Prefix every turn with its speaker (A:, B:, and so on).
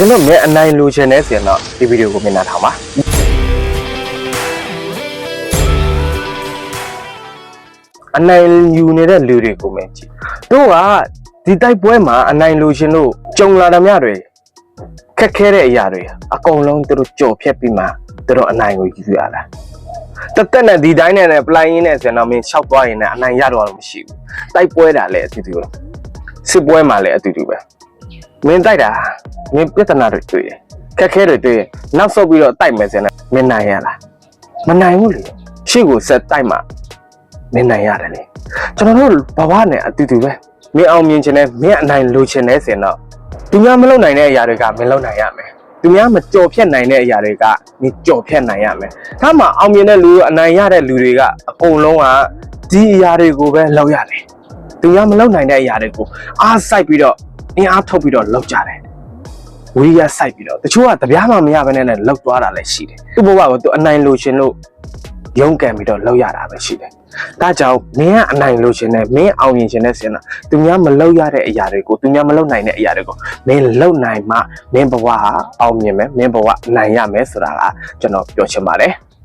A: ဒီလိုမင်းအနိုင်လိုချင်နေဆိုရင်တော့ဒီဗီဒီယိုကိုမြင်လာထားပါအနိုင်ယူနေတဲ့လူတွေကိုမင်းကြည့်တို့ကဒီတိုက်ပွဲမှာအနိုင်လိုချင်လို့ကြုံလာတဲ့မြတွေခက်ခဲတဲ့အရာတွေအကုန်လုံးသူတို့ကြော်ဖြတ်ပြီးမှသူတို့အနိုင်ကိုယူရတာတက်တက်နဲ့ဒီတိုင်းနဲ့နဲ့ပလိုင်းရင်းနဲ့ဆိုရင်တော့မင်းလျှောက်သွားရင်လည်းအနိုင်ရတော့မရှိဘူးတိုက်ပွဲတာလည်းအတူတူပဲစစ်ပွဲမှာလည်းအတူတူပဲ မင်းတိုက်တာမင်းပြဿနာတွေတွေ့တယ်ခက်ခဲတွေတွေ့ရင်နောက်ဆုတ်ပြီးတော့တိုက်မယ်ဆိုရင်လည်းမင်းနိုင်ရလားမနိုင်ဘူးလေရှေ့ကိုဆက်တိုက်မှမင်းနိုင်ရတယ်လေကျွန်တော်တို့ဘဝနဲ့အတူတူပဲမင်းအောင်မြင်ခြင်းနဲ့မင်းအနိုင်လိုချင်တဲ့ဆိုရင်တော့သူများမလုပ်နိုင်တဲ့အရာတွေကမင်းလုပ်နိုင်ရမယ်သူများမကြော်ဖြတ်နိုင်တဲ့အရာတွေကမင်းကြော်ဖြတ်နိုင်ရမယ်ဒါမှအောင်မြင်တဲ့လူအနိုင်ရတဲ့လူတွေကအကုန်လုံးကဒီအရာတွေကိုပဲလုပ်ရတယ်သူများမလုပ်နိုင်တဲ့အရာတွေကိုအားစိုက်ပြီးတော့ အင်အားထုတ်ပြီးတော့လောက်ကြတယ်ဝီးရစိုက်ပြီးတော့တချို့ကတပြားမှမရဘဲနဲ့လည်းလောက်သွားတာလည်းရှိတယ်သူ့ဘဝကိုသူအနိုင်လို့ရှင်လို့ရုန်းကန်ပြီးတော့လောက်ရတာပဲရှိတယ်ဒါကြောင့်မင်းကအနိုင်လို့ရှင်နဲ့မင်းအောင်မြင်ရှင်နဲ့ဆင်တာသူများမလောက်ရတဲ့အရာတွေကိုသူများမလောက်နိုင်တဲ့အရာတွေကိုမင်းလောက်နိုင်မှမင်းဘဝဟာအောင်မြင်မယ်မင်းဘဝအနိုင်ရမယ်ဆိုတာကကျွန်တော်ပြောချင်ပါတယ်